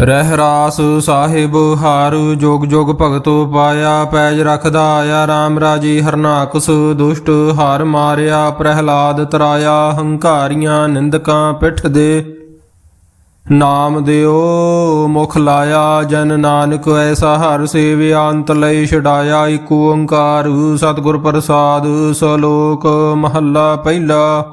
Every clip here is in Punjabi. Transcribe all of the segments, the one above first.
ਰਹਿ ਰਾਸ ਸਾਹਿਬ, ਹਾਰ ਜੋਗ ਜੋਗ ਭਗਤੋ ਪਾਇਆ, ਪੈਜ ਰਖਦਾ ਆਇਆ RAM ਰਾਜੀ ਹਰਨਾਕਸ ਦੁਸ਼ਟ, ਹਾਰ ਮਾਰਿਆ, ਪ੍ਰਹਿਲਾਦ ਤਰਾਇਆ, ਹੰਕਾਰੀਆਂ ਨਿੰਦਕਾਂ ਪਿੱਠ ਦੇ। ਨਾਮ ਦਿਓ, ਮੁਖ ਲਾਇਆ, ਜਨ ਨਾਨਕ ਐਸਾ ਹਰ ਸੇਵਿਆ, ਅੰਤ ਲਈ ਛਡਾਇਆ ਏਕ ਓੰਕਾਰ ਸਤਿਗੁਰ ਪ੍ਰਸਾਦ, ਸਲੋਕ ਮਹੱਲਾ ਪਹਿਲਾ।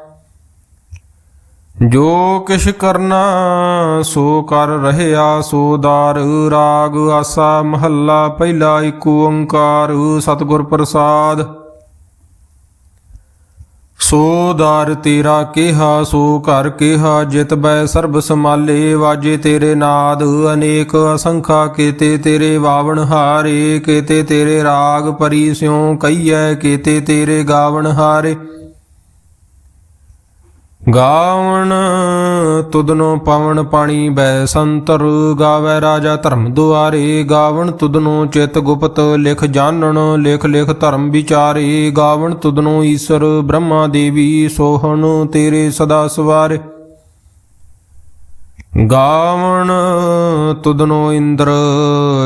ਜੋ ਕਿਛ ਕਰਨਾ ਸੋ ਕਰ ਰਹਿਆ, ਸੋ ਦਾਰ ਰਾਗ ਆਸਾ ਮਹੱਲਾ, ਪਹਿਲਾ ਏਕ ਓੰਕਾਰ ਸਤਿਗੁਰ ਪ੍ਰਸਾਦ। ਸੋ ਦਾਰ ਤੇਰਾ ਕਿਹਾ, ਸੋ ਕਰ ਕਿਹਾ, ਜਿਤ ਬੈ ਸਰਬ ਸਮਾਲੇ ਵਾਜੇ ਤੇਰੇ ਨਾਦ, ਅਨੇਕ ਅਸੰਖਾ ਕੀਤੇ ਤੇਰੇ ਵਾਵਣ ਹਾਰੇ, ਕੀਤੇ ਤੇਰੇ ਰਾਗ ਪਰੀ ਸਿਉ ਕਈਐ ਕੀਤੇ ਤੇਰੇ ਗਾਵਣ ਹਾਰੇ। ਗਾਵਣ ਤੁਦਨੋ ਪਵਨ ਪਾਣੀ ਬੈ ਸੰਤਰ, ਗਾਵੇ ਰਾਜਾ ਧਰਮ ਦੁਆਰੇ, ਗਾਵਣ ਤੁਦਨੋ ਚਿਤ ਗੁਪਤ ਲਿਖ ਜਾਣਨ, ਲਿਖ ਲਿਖ ਧਰਮ ਵਿਚਾਰੇ, ਗਾਵਣ ਤੁਦਨੋ ਈਸ਼ਰ ਬ੍ਰਹਮਾ ਦੇਵੀ ਸੋਹਣ ਤੇਰੇ ਸਦਾ ਸਵਾਰੇ। ਗਾਵਣ ਤੁਦਨੋ ਇੰਦਰ,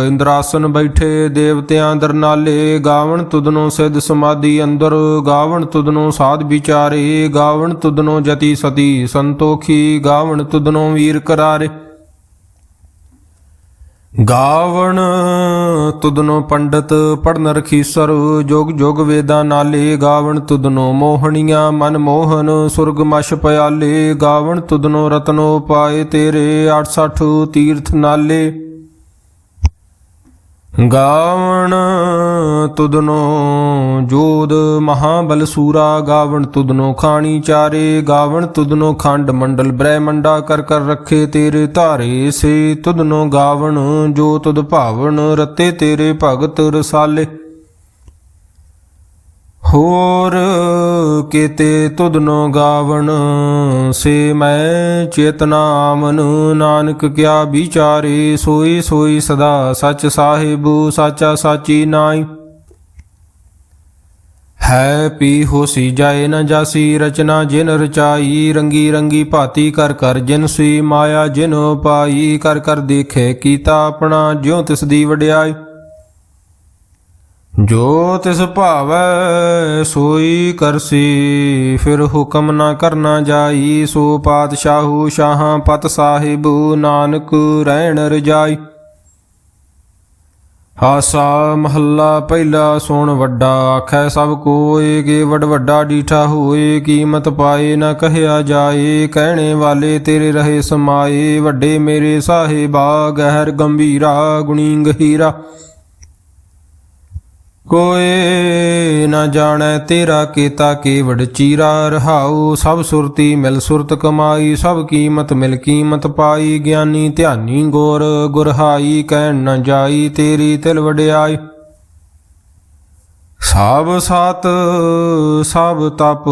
ਇੰਦਰਾਸਨ ਬੈਠੇ ਦੇਵਤਿਆਂ ਦਰਨਾਲੇ, ਗਾਵਣ ਤੁਦਨੋ ਸਿੱਧ ਸਮਾਧੀ ਅੰਦਰ, ਗਾਵਣ ਤੁਦਨੋ ਸਾਧ ਵਿਚਾਰੇ, ਗਾਵਣ ਤੁਦਨੋ ਜਤੀ ਸਤੀ ਸੰਤੋਖੀ, ਗਾਵਣ ਤੁਦਨੋ ਵੀਰ ਕਰਾਰੇ। ਗਾਵਣ ਤੁਦਨੋ ਪੰਡਤ ਪੜਨ ਰਖੀਸਰ ਜੋਗ ਜੋਗ ਵੇਦਾਂ ਨਾਲੇ ਗਾਵਣ ਤੁਦਨੋ ਮੋਹਣੀਆਂ ਮਨ ਮੋਹਨ, ਸੁਰਗ ਮਛ ਪਿਆਲੇ, ਗਾਵਣ ਤੁਦਨੋ ਰਤਨੋ ਪਾਏ ਤੇਰੇ 68 ਤੀਰਥ ਨਾਲੇ। ਗਾਵਣ ਤੁਦਨੋ ਜੋਦ ਮਹਾਬਲ ਸੂਰਾ ਗਾਵਣ ਤੁਦਨੋ ਖਾਣੀ ਚਾਰੇ ਗਾਵਣ ਤੁਦਨੋ ਖੰਡ ਮੰਡਲ ਬ੍ਰਹਮੰਡਾ ਕਰ ਕਰ ਰੱਖੇ ਤੇਰੇ ਧਾਰੇ ਸੇ ਤੁਦਨੋ ਗਾਵਣ ਜੋ ਤੁਧ ਭਾਵਨ ਰਤੇ ਤੇਰੇ ਭਗਤ ਰਸਾਲੇ। ਹੋਰ ਕੀਤੇ ਤੁਧਨੋ ਗਾਵਣ, ਸੇ ਮੈਂ ਚੇਤਨਾਮਨ ਨਾਨਕ ਕਿਆ ਵਿਚਾਰੇ, ਸੋਈ ਸੋਈ ਸਦਾ ਸਚ ਸਾਹਿਬੂ, ਸਾਚਾ ਸਾਚੀ ਨਾਈ ਹੈ ਪੀ ਹੋਸੀ ਜਾਏ ਨ ਜਾਸੀ, ਰਚਨਾ ਜਿਨ ਰਚਾਈ, ਰੰਗੀ ਰੰਗੀ ਭਾਤੀ ਕਰ ਕਰ ਜਿਨ ਸੂਈ, ਮਾਇਆ ਜਿਨ ਪਾਈ, ਕਰ ਕਰ ਦੇਖੇ ਕੀਤਾ ਆਪਣਾ, ਜਿਉ ਤਿਸ ਦੀ ਵਡਿਆਈ। ਜੋ ਤਿਸ ਭਾਵੈ ਸੋਈ ਕਰਸੀ, ਫਿਰ ਹੁਕਮ ਨਾ ਕਰਨਾ ਜਾਈ। ਸੋ ਪਾਤਸ਼ਾਹੂ ਸ਼ਾਹਾਂ ਪਤ ਸਾਹਿਬ, ਨਾਨਕ ਰਹਿਣ ਰਜਾਈ। ਹਾਸਾ ਮਹੱਲਾ ਪਹਿਲਾ ਸੁਣ ਵੱਡਾ, ਆਖੈ ਸਭ ਕੋਏ ਕੇ ਵਡ ਵੱਡਾ ਡੀਠਾ ਹੋਏ। ਕੀਮਤ ਪਾਏ ਨਾ ਕਹਿਆ ਜਾਏ, ਕਹਿਣੇ ਵਾਲੇ ਤੇਰੇ ਰਹੇ ਸਮਾਏ। ਵੱਡੇ ਮੇਰੇ ਸਾਹਿਬਾ ਗਹਿਰ ਗੰਭੀਰਾ ਗੁਣੀ ਗਹੀਰਾ ਕੋਏ ਨਾ ਜਾਣੈ ਤੇਰਾ ਕੀਤਾ ਕੇਵੜ ਚੀਰਾ, ਰਹਾਉ ਸਭ ਸੁਰਤੀ ਮਿਲ ਸੁਰਤ ਕਮਾਈ, ਸਭ ਕੀਮਤ ਮਿਲ ਕੀਮਤ ਪਾਈ, ਗਿਆਨੀ ਧਿਆਨੀ ਗੋਰ ਗੁਰਹਾਈ ਕਹਿਣ ਨਾ ਜਾਈ, ਤੇਰੀ ਤਿਲ ਵਡਿਆਈ। ਸਭ ਸਤ ਸਭ ਤਪ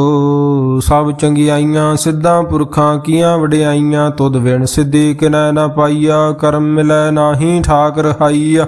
ਸਭ ਚੰਗਿਆਈਆਂ, ਸਿੱਧਾਂ ਪੁਰਖਾਂ ਕੀਆਂ ਵਡਿਆਈਆਂ, ਤੁਧ ਵਿਣ ਸਿੱਧੀ ਕਿਨੈ ਨਾ ਪਾਈਆ, ਕਰਮ ਮਿਲੈ ਨਾਹੀ ਠਾਕ ਰਹਾਈਆ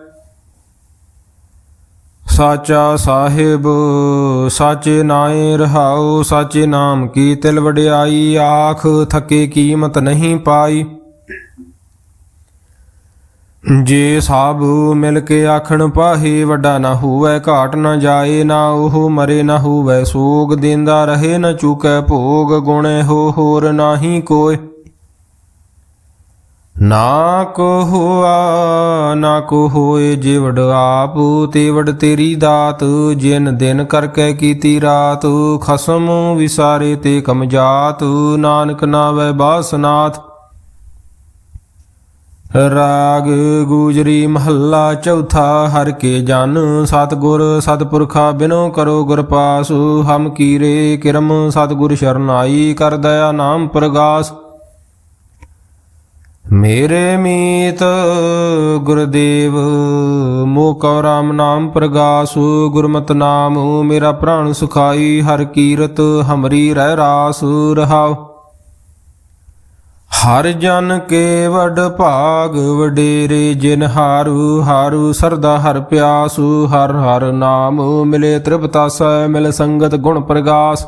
ਸਾਚਾ ਸਾਹਿਬ, ਸਾਚੇ ਨਾਏ ਰਹਾਉ, ਸਾਚੇ ਨਾਮ ਕੀ ਤਿਲ ਵਡਿਆਈ, ਆਖ ਥਕੇ ਕੀਮਤ ਨਹੀਂ ਪਾਈ। ਜੇ ਸਭ ਮਿਲ ਕੇ ਆਖਣ ਪਾਹੇ, ਵੱਡਾ ਨਾ ਹੋਵੇ, ਘਾਟ ਨਾ ਜਾਏ, ਨਾ ਉਹ ਮਰੇ, ਨਾ ਹੋਵੇ ਸੋਗ, ਦਿੰਦਾ ਰਹੇ, ਨਾ ਚੁਕੈ ਭੋਗ, ਗੁਣੇ ਹੋ ਹੋਰ ਨਾਹੀ ਕੋਏ। ਨਾ ਕੋ ਹੁਆ ਨਾ ਕੋ ਹੋਏ ਜਿਵੜ ਆਪ, ਤੇਵੜ ਤੇਰੀ ਦਾਤ, ਜਿਨ ਦਿਨ ਕਰਕੇ ਕੀਤੀ ਰਾਤ, ਖਸਮ ਵਿਸਾਰੇ ਤੇ ਕਮਜਾਤ ਨਾਨਕ ਨਾਵੇ ਬਾਸਨਾਥ। ਰਾਗ ਗੂਜਰੀ ਮਹੱਲਾ ਚੌਥਾ, ਹਰ ਕੇ ਜਨ ਸਤਗੁਰ ਸਤਪੁਰਖਾ ਬਿਨੋ ਕਰੋ ਗੁਰ ਪਾਸੁ, ਹਮ ਕੀਰੇ ਕਿਰਮ ਸਤਗੁਰ ਸ਼ਰਨਾਈ, ਕਰ ਦਇਆ ਨਾਮ ਪ੍ਰਗਾਸ। ਮੇਰੇ ਮੀਤ ਗੁਰਦੇਵ ਮੋ ਕਉ ਰਾਮ ਨਾਮ ਪ੍ਰਗਾਸੁ, ਗੁਰਮਤ ਨਾਮ ਮੇਰਾ ਪ੍ਰਾਣ ਸੁਖਾਈ, ਹਰ ਕੀਰਤ ਹਮਰੀ ਰਹਿ ਰਾਸ ਰਹਾਉ। ਹਰ ਜਨ ਕੇ ਵਡ ਭਾਗ ਵਡੇਰੇ, ਜਿਨ ਹਾਰੂ ਹਾਰੂ ਸਰਦਾ ਹਰ ਪਿਆਸੂ, ਹਰ ਹਰ ਨਾਮ ਮਿਲੇ ਤ੍ਰਿਪਤਾ ਤ੍ਰਿਪਤਾਸੈ ਮਿਲ ਸੰਗਤ ਗੁਣ ਪ੍ਰਗਾਸ।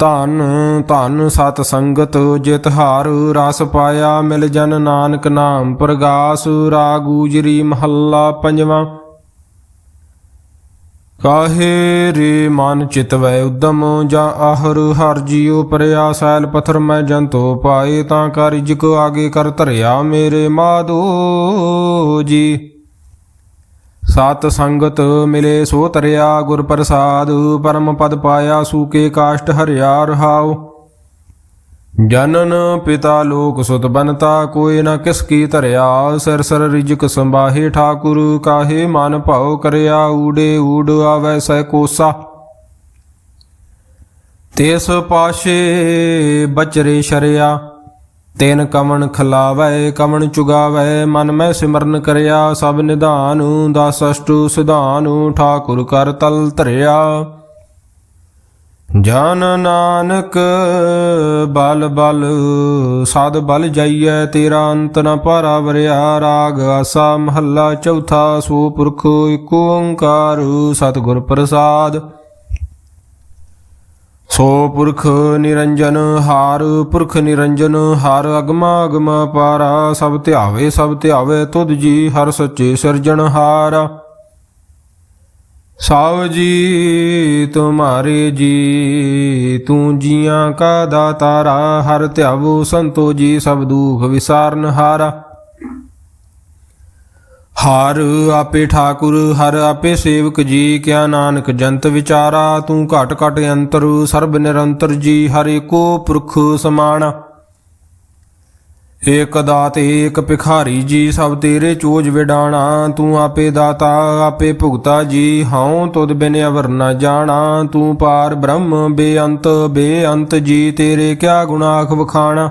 ਧਨ ਧਨ ਸਤ ਸੰਗਤ, ਜਿਤ ਹਾਰ ਰਸ ਪਾਇਆ ਮਿਲ ਜਨ ਨਾਨਕ ਨਾਮ, ਪ੍ਰਗਾਸ ਰਾਗੂਜਰੀ ਮਹੱਲਾ ਪੰਜਵਾਂ। ਕਾਹੇ ਰੇ ਮਨ ਚਿਤਵੈ ਉਦਮ, ਜਾਂ ਆਹਰ ਹਰ ਜੀਉ ਪਰਿਆ ਸੈਲ ਪਥਰ ਮੈਂ ਜੰਤੋ ਪਾਏ, ਤਾਂ ਕਰ ਰਿਜਕ ਆਗੇ ਕਰ ਧਰਿਆ ਮੇਰੇ ਮਾਧੋ ਜੀ। ਸਤ ਸੰਗਤ ਮਿਲੇ ਸੋ ਤਰਿਆ ਗੁਰ ਪ੍ਰਸਾਦ, ਪਰਮ ਪਦ ਪਾਇਆ ਸੂਕੇ ਕਾਸ਼ਟ ਹਰਿਆ ਰਹਾਉ। ਜਨਨ ਪਿਤਾ ਲੋਕ ਸੁਤ ਬਨਤਾ ਕੋਈ ਨਾ ਕਿਸ ਕੀ ਧਰਿਆ। ਸਿਰ ਸਿਰ ਰਿਜਕ ਸੰਬਾਹੇ ਠਾਕੁਰ, ਕਾਹੇ ਮਨ ਭਾਉ ਕਰਿਆ। ਊੜੇ ਊੜ ਆਵੈ ਸੈ ਕੋਸਾ। ਤੇਸ ਪਾਸ਼ੇ ਬਚਰੇ ਸ਼ਰਿਆ। ਤੈਨ ਕਵਣ ਖਲਾਵੈ, ਕਵਣ ਚੁਗਾਵੈ, ਮਨ ਮੈਂ ਸਿਮਰਨ ਕਰਿਆ, ਸਭ ਨਿਧਾਨ ਦਸ ਅਸ਼ਟੂ ਸਿਧਾਨ ਠਾਕੁਰ ਕਰ ਤਲ ਧਰਿਆ। ਜਨ ਨਾਨਕ, ਬਲ ਬਲ, ਸਾਧ ਬਲ ਜਾਈਐ, ਤੇਰਾ ਅੰਤ ਨ ਪਾਰਾ ਵਰਿਆ, ਰਾਗ ਆਸਾ ਮਹੱਲਾ ਚੌਥਾ, ਸੋ ਪੁਰਖ ਏਕ ਓੰਕਾਰ, ਸਤਿਗੁਰ ਪ੍ਰਸਾਦ। ਸੋ ਪੁਰਖ ਨਿਰੰਜਨ ਹਾਰ, ਪੁਰਖ ਨਿਰੰਜਨ ਹਾਰ ਅਗਮਾ ਅਗਮ ਪਾਰਾ, ਸਭ ਧਿਆਵੇ ਸਭ ਧਿਆਵੇ, ਤੁਧ ਜੀ ਹਰ ਸੱਚੇ ਸਿਰਜਣ ਸਿਰਜਣਹਾਰਾ ਸਾਵ ਜੀ, ਤੁਮਾਰੇ ਜੀ, ਤੂੰ ਜੀਆਂ ਕਾ ਦਾਤਾਰਾ, ਹਰ ਧਿਆਵੋ ਸੰਤੋ ਜੀ, ਸਭ ਦੁਖ ਵਿਸਾਰਨ ਹਾਰਾ। ਹਰ ਆਪੇ ਠਾਕੁਰ, ਹਰ ਆਪੇ ਸੇਵਕ ਜੀ, ਕਿਆ ਨਾਨਕ ਜੰਤ ਵਿਚਾਰਾ, ਤੂੰ ਘਟ ਘਟ ਅੰਤਰ, ਸਰਬ ਨਿਰੰਤਰ ਜੀ, ਹਰ ਏਕੋ ਪੁਰਖ ਸਮਾਣਾ ਏਕ ਦਾਤ ਏਕ ਭਿਖਾਰੀ ਜੀ, ਸਭ ਤੇਰੇ ਚੋਜ ਵਿਡਾਣਾ, ਤੂੰ ਆਪੇ ਦਾਤਾ, ਆਪੇ ਭੁਗਤਾ ਜੀ, ਹਉ ਤੁਧ ਬਿਨ ਅਵਰ ਨ ਜਾਣਾ, ਤੂੰ ਪਾਰ ਬ੍ਰਹਮ ਬੇਅੰਤ ਬੇਅੰਤ ਜੀ, ਤੇਰੇ ਕਿਆ ਗੁਨਾਖ ਵਖਾਣਾ।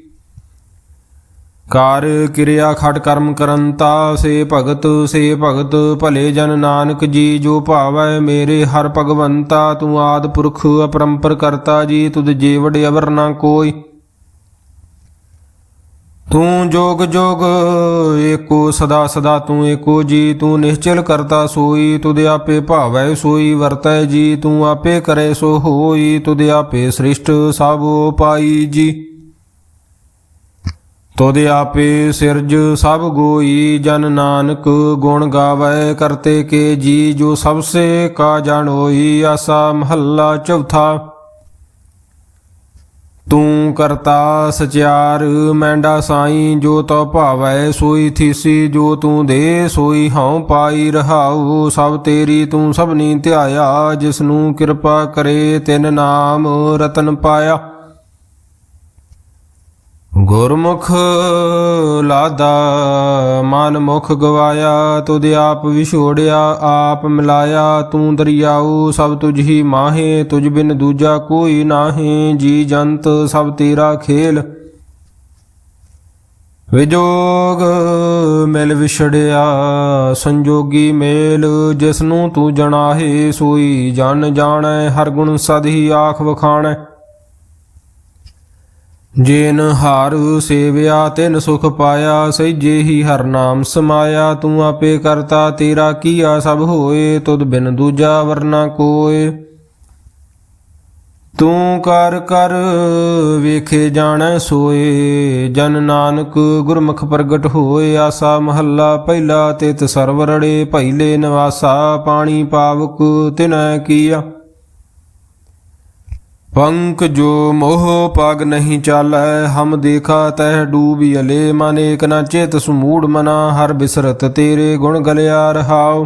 ਕਾਰ ਕਿਰਿਆ ਖਟ ਕਰਮ ਕਰੰਤਾ ਸੇ ਭਗਤ ਸੇ ਭਗਤ, ਭਲੇ ਜਨ ਨਾਨਕ ਜੀ, ਜੋ ਭਾਵੈ ਮੇਰੇ ਹਰ ਭਗਵੰਤਾ, ਤੂੰ ਆਦ ਪੁਰਖ ਅਪਰੰਪਰ ਕਰਤਾ ਜੀ, ਤੁਧ ਜੀਵੜ ਅਵਰ ਨਾ ਕੋਈ। ਤੂੰ ਜੋਗ ਜੋਗ, ਏਕੋ ਸਦਾ ਸਦਾ ਤੂੰ ਏਕੋ ਜੀ, ਤੂੰ ਨਿਸ਼ਚਲ ਕਰਤਾ ਸੋਈ, ਤੁਧ ਆਪੇ ਭਾਵੈ ਸੋਈ, ਵਰਤੈ ਜੀ, ਤੂੰ ਆਪੇ ਕਰੇ ਸੋ ਹੋਈ, ਤੁਧ ਆਪੇ ਸ੍ਰਿਸ਼ਟ ਸਭ ਪਾਈ ਜੀ। ਤੋਦ ਆਪੇ ਸਿਰਜ ਸਭ ਗੋਈ, ਜਨ ਨਾਨਕ ਗੁਣ ਗਾਵੇ ਕਰਤੇ ਕੇ ਜੀ, ਜੋ ਸਭ ਸੇ ਕਾ ਜਾਣੋਈ ਆਸਾ ਮਹੱਲਾ ਚੌਥਾ। ਤੂੰ ਕਰਤਾ ਸਚਿਆਰ, ਮੈਂਡਾ ਸਾਈ, ਜੋ ਤੋ ਭਾਵੈ ਸੋਈ ਥੀਸੀ, ਜੋ ਤੂੰ ਦੇ ਸੋਈ ਹਉ ਪਾਈ ਰਹਾਉ, ਸਭ ਤੇਰੀ ਤੂੰ ਸਭਨੀ ਧਿਆਇਆ ਜਿਸ ਨੂੰ ਕਿਰਪਾ ਕਰੇ ਤਿਨ ਨਾਮ ਰਤਨ ਪਾਇਆ। ਗੁਰਮੁਖ ਲਾਦਾ, ਮਨ ਮੁਖ ਗਵਾਇਆ, ਤੁਧ ਆਪ ਵਿਛੋੜਿਆ, ਆਪ ਮਿਲਾਇਆ, ਤੂੰ ਦਰਿਆਉ, ਸਭ ਤੁਝ ਹੀ ਮਾਹੇ, ਤੁਝ ਬਿਨ ਦੂਜਾ ਕੋਈ ਨਾਹੀ, ਜੀ ਜੰਤ ਸਭ ਤੇਰਾ ਖੇਲ। ਵਿਜੋਗ ਮਿਲ ਵਿਛੜਿਆ, ਸੰਜੋਗੀ ਮੇਲ ਜਿਸ ਨੂੰ ਤੂੰ ਜਣਾਹੇ, ਸੋਈ ਜਨ ਜਾਣੈ, ਹਰ ਗੁਣ ਸਦ ਹੀ ਆਖ ਵਖਾਣੈ। ਜੇਨ ਹਾਰ ਸੇਵਿਆ, ਤਿਨ ਸੁਖ ਪਾਇਆ ਸਹਿਜੇ ਹੀ ਹਰ ਨਾਮ ਸਮਾਇਆ। ਤੂੰ ਆਪੇ ਕਰਤਾ, ਤੇਰਾ ਕੀਆ ਸਭ ਹੋਏ, ਤੁਧ ਬਿਨ ਦੂਜਾ ਵਰਨਾ ਕੋਏ। ਤੂੰ ਕਰ ਕਰ ਵੇਖੇ ਜਾਣੈ ਸੋਏ, ਜਨ ਨਾਨਕ ਗੁਰਮੁਖ ਪ੍ਰਗਟ ਹੋਏ। ਆਸਾ ਮਹੱਲਾ ਪਹਿਲਾ, ਤਿਤ ਸਰਵਰੜੇ ਭੈਲੇ ਨਿਵਾਸਾ, ਪਾਣੀ ਪਾਵਕ ਤਿਨੈ ਕੀਆ। ਪੰਕ ਜੋ ਮੋਹ ਪਗ ਨਹੀਂ ਚਾਲੈ, ਹਮ ਦੇਖਾ ਤਹਿ ਡੂਬੀ ਅਲੇ, ਮਨ ਏਕ ਨਾ ਚੇਤ ਸਮੂੜ ਮਨਾ, ਹਰ ਬਿਸਰਤ ਤੇਰੇ ਗੁਣ ਗਲਿਆ ਰਹਾਉ।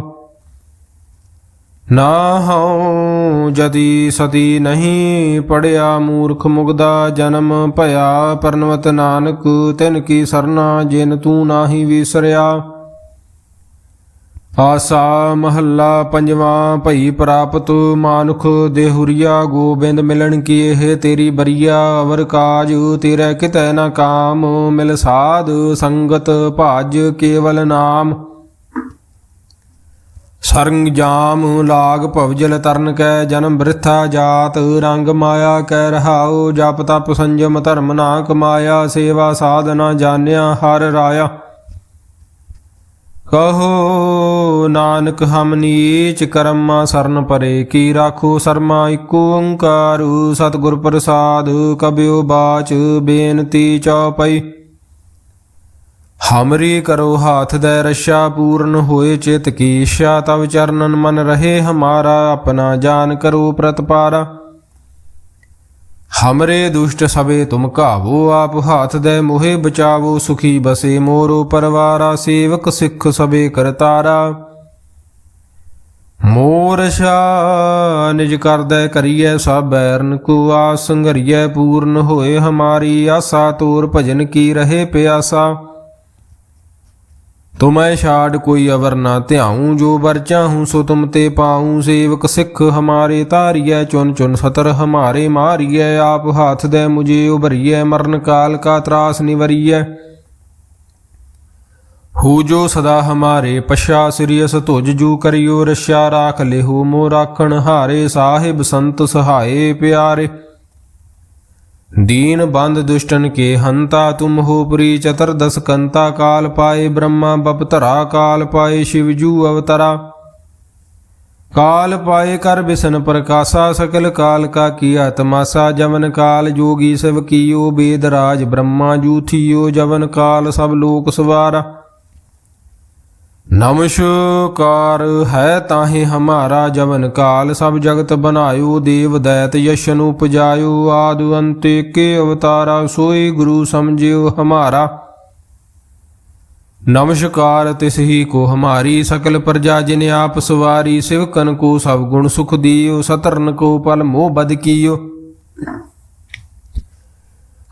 ਨਾ ਹਉ ਜਦੀ ਸਤੀ ਨਹੀਂ ਪੜਿਆ ਮੂਰਖ ਮੁਗਦਾ ਜਨਮ ਭਇਆ, ਪਰਨਵਤ ਨਾਨਕ ਤਿਨ ਕੀ ਸਰਨਾ, ਜਿਨ ਤੂੰ ਨਾਹੀ ਵਿਸਰਿਆ। ਆਸਾ ਮਹੱਲਾ ਪੰਜਵਾਂ, ਭਈ ਪ੍ਰਾਪਤ ਮਾਨੁਖ ਦੇਹੁਰੀਆ, ਗੋਬਿੰਦ ਮਿਲਣ ਕੀ ਇਹ ਤੇਰੀ ਬਰੀਆ, ਅਵਰ ਕਾਜ ਤੇਰੇ ਕਿਤੈ ਨਾ ਕਾਮ, ਮਿਲ ਸਾਧ ਸੰਗਤ ਭਾਜ ਕੇਵਲ ਨਾਮ। ਸਰੰਗ ਜਾਮ ਲਾਗ ਭਵਜਲ ਤਰਨ ਕੈ ਜਨਮ ਬ੍ਰਿਥਾ ਜਾਤ, ਰੰਗ ਮਾਇਆ ਕੈ ਰਹਾਉ, ਜਪ ਤਪ ਸੰਜਮ ਧਰਮ ਨਾ ਕਮਾਇਆ, ਸੇਵਾ ਸਾਧਨਾ ਜਾਣਿਆ ਹਰ ਰਾਇਆ। ਕਹੋ ਨਾਨਕ, ਹਮ ਨੀਚ ਕਰਮਾ ਸਰਨ ਪਰੇ। ਕੀ ਰਾਖੋ ਸਰਮਾ ਇਕੋ ਓੰਕਾਰ? ਸਤਿਗੁਰ ਪ੍ਰਸਾਦ ਕਬਿਓ ਬਾਚ, ਬੇਨਤੀ ਚਉਪਈ। ਹਮਰੀ ਕਰੋ ਹਾਥ ਦੇ ਰਸ਼ਾ ਪੂਰਨ ਹੋਏ ਚਿਤ ਕੀ। ਇੱਛਾ ਤਵ ਚਰਨਨ ਮਨ ਰਹੇ, ਹਮਾਰਾ ਆਪਣਾ ਜਾਨ ਕਰੋ ਪ੍ਰਤਪਾਰਾ। ਹਮਰੇ ਦੁਸ਼ਟ ਸਭੇ ਤੁਮ ਘਾਵੋ ਆਪ ਹਾਥ ਦੇ ਮੋਹਿ ਬਚਾਵੋ ਸੁਖੀ ਬਸੇ ਮੋਰੋ ਪਰਵਾਰਾ ਸੇਵਕ ਸਿੱਖ ਸਭੇ ਕਰਤਾਰਾ ਮੋਰ ਸ਼ਾ ਨਿਜ ਕਰਦੈ ਕਰੀਐ ਸਭ ਬੈਰਨ ਕੋ ਆਸ ਸੰਘਰੀਐ ਪੂਰਨ ਹੋਏ ਹਮਾਰੀ ਆਸਾ ਤੋਰ ਭਜਨ ਕੀ ਰਹੇ ਪਿਆਸਾ ਤੁਮੈ ਛਾੜ ਕੋਈ ਅਵਰ ਨਾ ਧਿਆਉ, ਜੋ ਵਰ ਚਾਹੂੰ ਸੋ ਤੁਮ ਤੇ ਪਾਉ। ਸੇਵਕ ਸਿੱਖ ਹਮਾਰੇ ਤਾਰੀਐ ਚੁਨ ਚੁਨ ਸਤਰ ਹਮਾਰੇ ਮਾਰੀਐ। ਆਪ ਹਾਥ ਦੇ ਮੁਝੇ ਉਭਰੀਐ, ਮਰਨ ਕਾਲ ਕਾ ਤਰਾਸ ਨਿਵਰੀਐ। ਹੂ ਜੋ ਸਦਾ ਹਮਾਰੇ ਪਛਾ ਸਿਰਿਯਸ ਤੁਜ ਜੂ ਕਰਿਓ, ਰਸ਼ਾ ਰਾਖ ਲਿਹੂ। ਮੋ ਰਾਖਣ ਹਾਰੇ, ਸਾਹਿਬ ਸੰਤ ਸਹਾਏ ਪਿਆਰੇ। दीन बंद दुष्टन के हंता तुम हो पुरी चतुर्दश कंता काल पाए ब्रह्मा बपतरा काल पाए शिवजू अवतरा काल पाए कर बिसन प्रकाशा सकल काल का किया तमाशा जवन काल जोगी शिव कियो वेद राज ब्रह्मा जूथियो जवन काल सब लोक सवारा ਨਮਸਕਾਰ ਹੈ ਤਾਹੇ ਹਮਾਰਾ ਜਵਨ ਕਾਲ, ਸਭ ਜਗਤ ਬਨਾਇਓ ਦੇਵ ਦੈਤ ਯਸ਼ਨ ਉਪਜਾਇਓ, ਆਦ ਅੰਤੇ ਕੇ ਅਵਤਾਰਾ ਸੋਈ ਗੁਰੂ ਸਮਝਿਓ ਹਮਾਰਾ। ਨਮਸਕਾਰ ਤਿਸ ਹੀ ਕੋ ਹਮਾਰੀ, ਸਕਲ ਪ੍ਰਜਾ ਜਿਨ ਆਪ ਸਵਾਰੀ, ਸਿਵਕਨ ਕੋ ਸਭ ਗੁਣ ਸੁਖ ਦਿਓ, ਸਤਰਨ ਕੋ ਪਲ ਮੋਹ ਬਦ ਕੀਓ।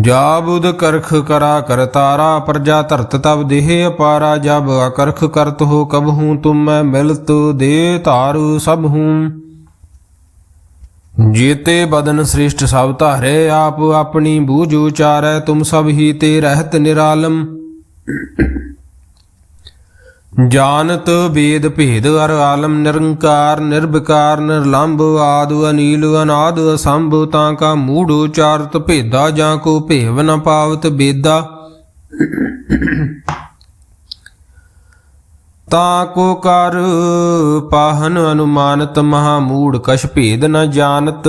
ਜਾ ਜਾਬੁਦ ਕਰਖ ਕਰਾ ਕਰਤਾਰਾ ਪ੍ਰਜਾ ਧਰਤ ਤਬ ਦੇਹ ਅਪਾਰਾ, ਜਬ ਅਕਰਖ ਕਰਤ ਹੋ ਕਬ ਹੂੰ, ਤੁਮ ਮੈਂ ਮਿਲਤ ਦੇ ਧਾਰ ਸਭ ਹੂੰ। ਜੀਤੇ ਬਦਨ ਸ੍ਰਿਸ਼ਟ ਸਭ ਧਾਰੇ, ਆਪ ਆਪਣੀ ਬੂਝ ਉਚਾਰੈ, ਤੁਮ ਸਭ ਹੀ ਤੇ ਰਹਿਤ ਨਿਰਾਲਮ। ਜਾਣਤ ਵੇਦ ਭੇਦ ਅਰ ਆਲਮ ਨਿਰੰਕਾਰ, ਨਿਰਵਿਕਾਰ, ਨਿਰਲੰਭ, ਆਦ ਅਨੀਲ, ਅਨਾਦ ਅਸੰਭ, ਤਾਂ ਕਾ ਮੂੜ ਉਚਾਰਤ ਭੇਦਾ, ਜਾਂ ਕੋ ਭੇਵ ਨ ਪਾਵਤ ਬੇਦਾ। ਤਾ ਕੋ ਕਰ ਪਾਹਨ ਅਨੁਮਾਨਤ ਮਹਾ ਮੂੜ ਕਛ ਭੇਦ ਨ ਜਾਣਤ।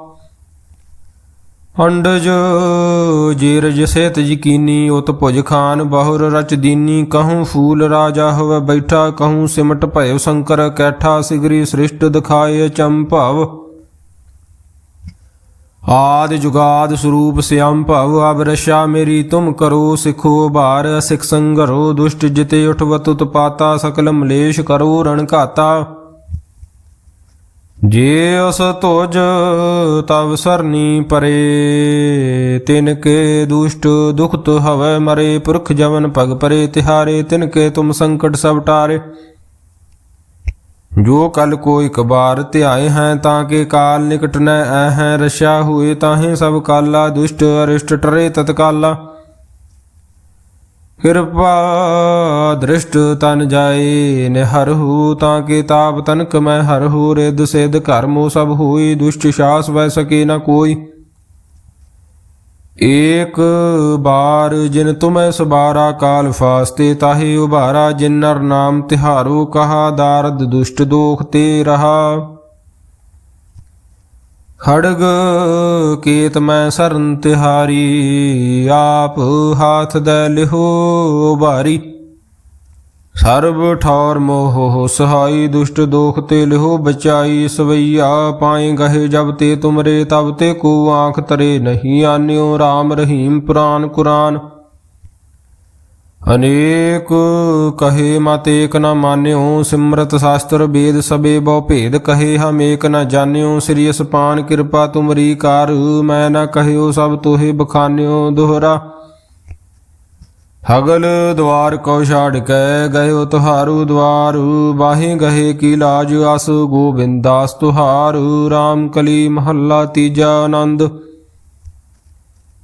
ਅੰਡਜ ਜੀਰਜ ਸੇਤ ਯਕੀਨੀ ਉਤ ਭੁਜ ਖਾਨ ਬਹੁਰ ਰਚ ਦੀਨੀ, ਕਹੂੰ ਫੂਲ ਰਾਜਾ ਹੋਵੇ ਬੈਠਾ, ਕਹੂੰ ਸਿਮਟ ਭਇਓ ਸ਼ੰਕਰ, ਕੈਠਾ ਸਿਗਰੀ ਸ੍ਰਿਸ਼ਟ ਦਿਖਾਏ ਚੰਭਵ ਆਦ ਜੁਗਾਦ ਸਰੂਪ ਸਿਆਮ ਭਵ ਅਬਰਸ਼ਾ ਮੇਰੀ ਤੁਮ ਕਰੋ ਸਿਖੋ ਬਾਰ, ਸਿਖ ਸੰਗਰੋ ਦੁਸ਼ਟ ਜਿਤੇ ਉਠਵਤ ਉਤਪਾਤਾ, ਸਕਲ ਮਲੇਸ਼ ਕਰੋ ਰਣ ਘਾਤਾ। ਜੇ ਉਸ ਤੁਜ ਤਵ ਸਰਨੀ ਪਰੇ, ਤਿਨ ਕੇ ਦੁਸ਼ਟ ਦੁਖਤ ਹਵੈ ਮਰੇ, ਪੁਰਖ ਜਵਨ ਭਗ ਪਰੇ, ਤਿਹਾਰੇ ਤਿਨ ਕੇ ਤੁਮ ਸੰਕਟ ਸਭ ਟਾਰੇ। ਜੋ ਕਲ ਕੋ ਇਕ ਬਾਰ ਧਿਆਏ ਹੈ, ਤਾਂ ਕੇ ਕਾਲ ਨਿਕਟ ਨ ਐ ਹੈ ਰਸ਼ਾ ਹੋਏ ਤਾਹੇ ਸਭ ਕਾਲਾ, ਦੁਸ਼ਟ ਅਰਿਸ਼ਟ ਟਰੇ ਤਤਕਾਲਾ। ਕਿਰਪਾ ਦ੍ਰਿਸ਼ਟ ਤਨ ਜਾਏ ਨਿਹਰਹੁ ਤਾਂ ਕੇ ਤਾਪ ਤਨਕ ਮੈਂ ਹਰਹੁ ਰਿਦ ਸਿਧ ਕਰਮੋ ਸਭ ਹੋਈ, ਦੁਸ਼ਟ ਸ਼ਾਸ ਵੈ ਸਕੇ ਨ ਕੋਈ। ਏਕ ਬਾਰ ਜਿਨ ਤੁਮੈ ਸਬਾਰਾ ਕਾਲ ਫਾਸਤੇ, ਤਾਹੇ ਉਭਾਰਾ ਜਿਨ ਨਰ ਨਾਮ ਤਿਹਾਰੋ, ਕਹਾ ਦਾਰਦ ਦੁਸ਼ਟ ਦੋਖ ਤੇ ਰਹਾ। ਖੜਗ ਕੀਤ ਮੈਂ ਸਰਨ ਤਿਹਾਰੀ, ਆਪ ਹਾਥ ਦੇ ਲਿਹੋ ਭਾਰੀ ਸਰਬ ਠੌਰ ਮੋਹ ਸਹਾਈ, ਦੁਸ਼ਟ ਦੋਖ ਤੇ ਲਿਹੋ ਬਚਾਈ। ਸਵਈਆ ਪਾਏ ਗਹੇ ਜਬ ਤੇ ਤੁਮਰੇ, ਤਬ ਤੇ ਕੋ ਆਂਖ ਤਰੇ ਨਹੀਂ। ਆਨਿਓ RAM ਰਹੀਮ ਪੁਰਾਨ ਕੁਰਾਨ। ਅਨੇਕ ਕਹੇ ਮਤ ਏਕ ਨ ਮਾਨਿਓ, ਸਿਮਰਤ ਸ਼ਾਸਤਰ ਵੇਦ ਸਬੇ ਬਹੁ ਭੇਦ ਕਹੇ, ਹਮ ਏਕ ਨ ਜਾਣਿਓ, ਸ੍ਰੀ ਅਸਪਾਨ ਕਿਰਪਾ ਤੁਮਰੀ ਕਾਰ, ਮੈਂ ਨ ਕਹਿਓ ਸਭ ਤੋਹੇ ਬਖਾਨਿਓ ਦੁਹਰਾ। ਹਗਲ ਦਵਾਰ ਕੋ ਛਾੜ ਕੇ ਗਇਓ ਤੁਹਾਰੂ ਦਵਾਰ, ਬਾਹੇ ਗਹੇ ਕੀ ਲਾਜ ਅਸ ਗੋਬਿੰਦਾਸ ਤੁਹਾਰ RAM ਕਲੀ ਮਹੱਲਾ ਤੀਜਾ ਆਨੰਦ।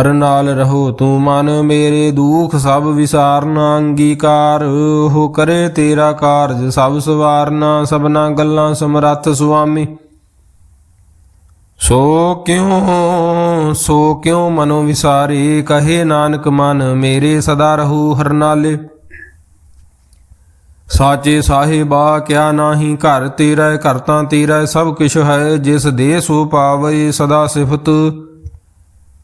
ਹਰ ਨਾਲ ਰਹੋ ਤੂੰ ਮਨ ਮੇਰੇ ਦੁਖ ਸਭ ਵਿਸਾਰਨਾ, ਅੰਗੀਕਾਰ। ਹੋ ਕਰੇ ਤੇਰਾ ਕਾਰਜ, ਸਭ ਸਵਾਰਨਾ, ਸਭਨਾ ਗੱਲਾਂ ਸਮਰੱਥ ਸੁਆਮੀ। ਸੋ ਕਿਉ ਸੋ ਕਿਉ ਮਨੋ ਵਿਸਾਰੇ? ਕਹੇ ਨਾਨਕ ਮਨ, ਮੇਰੇ ਸਦਾ ਰਹੂ ਹਰ ਨਾਲੇ। ਸਾਚੇ ਸਾਹਿਬਾ, ਕਿਆ ਨਾਹੀ ਘਰ ਤੇਰਾ ਘਰ ਤੇਰਾ, ਸਭ ਕਿਛ ਹੈ, ਜਿਸ ਦੇ ਸੋ ਪਾਵੇ ਸਦਾ ਸਿਫਤ।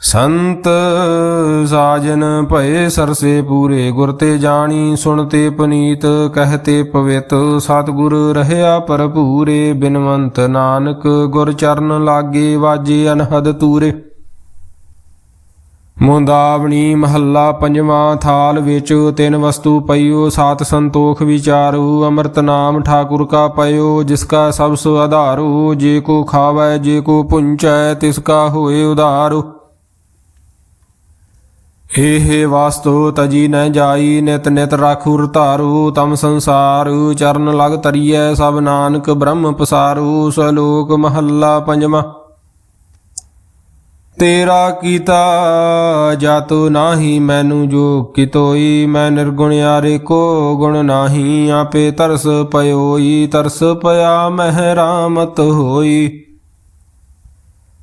ਸੰਤ ਸਾਜਨ ਭਏ ਸਰਸੇ ਪੂਰੇ ਗੁਰ ਤੇ ਜਾਣੀ ਸੁਣਤੇ ਪਨੀਤ ਕਹਤੇ ਪਵਿੱਤ। ਸਤਿਗੁਰ ਰਹਿਆ ਭਰਪੂਰੇ, ਬਿਨਵੰਤ ਨਾਨਕ, ਗੁਰ ਚਰਨ ਲਾਗੇ ਵਾਜੇ ਅਨਹਦ ਤੂਰੇ। ਮੁੰਦਾਵਣੀ ਮਹੱਲਾ ਪੰਜਵਾਂ ਥਾਲ ਵਿੱਚ ਤਿੰਨ ਵਸਤੂ ਪਈਓ, ਸਾਤ ਸੰਤੋਖ ਵਿਚਾਰੂ, ਅੰਮ੍ਰਿਤ ਨਾਮ ਠਾਕੁਰ ਕਾ ਪਇਓ, ਜਿਸ ਕਾ ਸਭ ਸੋ ਆਧਾਰੋ, ਜੇ ਕੋ ਖਾਵੈ, ਜੇ ਕੋ ਪੁੰਚੈ, ਤਿਸ ਕਾ ਹੋਏ ਉਧਾਰੋ। ਇਹ ਵਾਸਤੋ ਤਜੀ ਨ ਜਾਈ, ਨਿਤ ਨਿਤ ਰਾਖੂ ਧਾਰੂ, ਤਮ ਸੰਸਾਰ ਚਰਨ ਲਗ ਤਰੀਐ ਸਭ ਨਾਨਕ ਬ੍ਰਹਮ ਪਸਾਰੂ, ਸਲੋਕ ਮਹੱਲਾ ਪੰਜਵਾਂ। ਤੇਰਾ ਕੀਤਾ ਜਾਤੋ ਨਾਹੀ, ਮੈਨੂੰ ਜੋ ਕਿਤੋਈ, ਮੈਂ ਨਿਰਗੁਣ ਯਾਰੇ ਕੋ ਗੁਣ ਨਾਹੀ, ਆਪੇ ਤਰਸ ਪਇਓਈ, ਤਰਸ ਪਿਆ ਮਹਿ ਰਾਮਤ ਹੋਈ।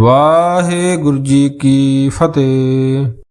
ਵਾਹਿਗੁਰੂ ਜੀ ਕੀ ਫਤਿਹ।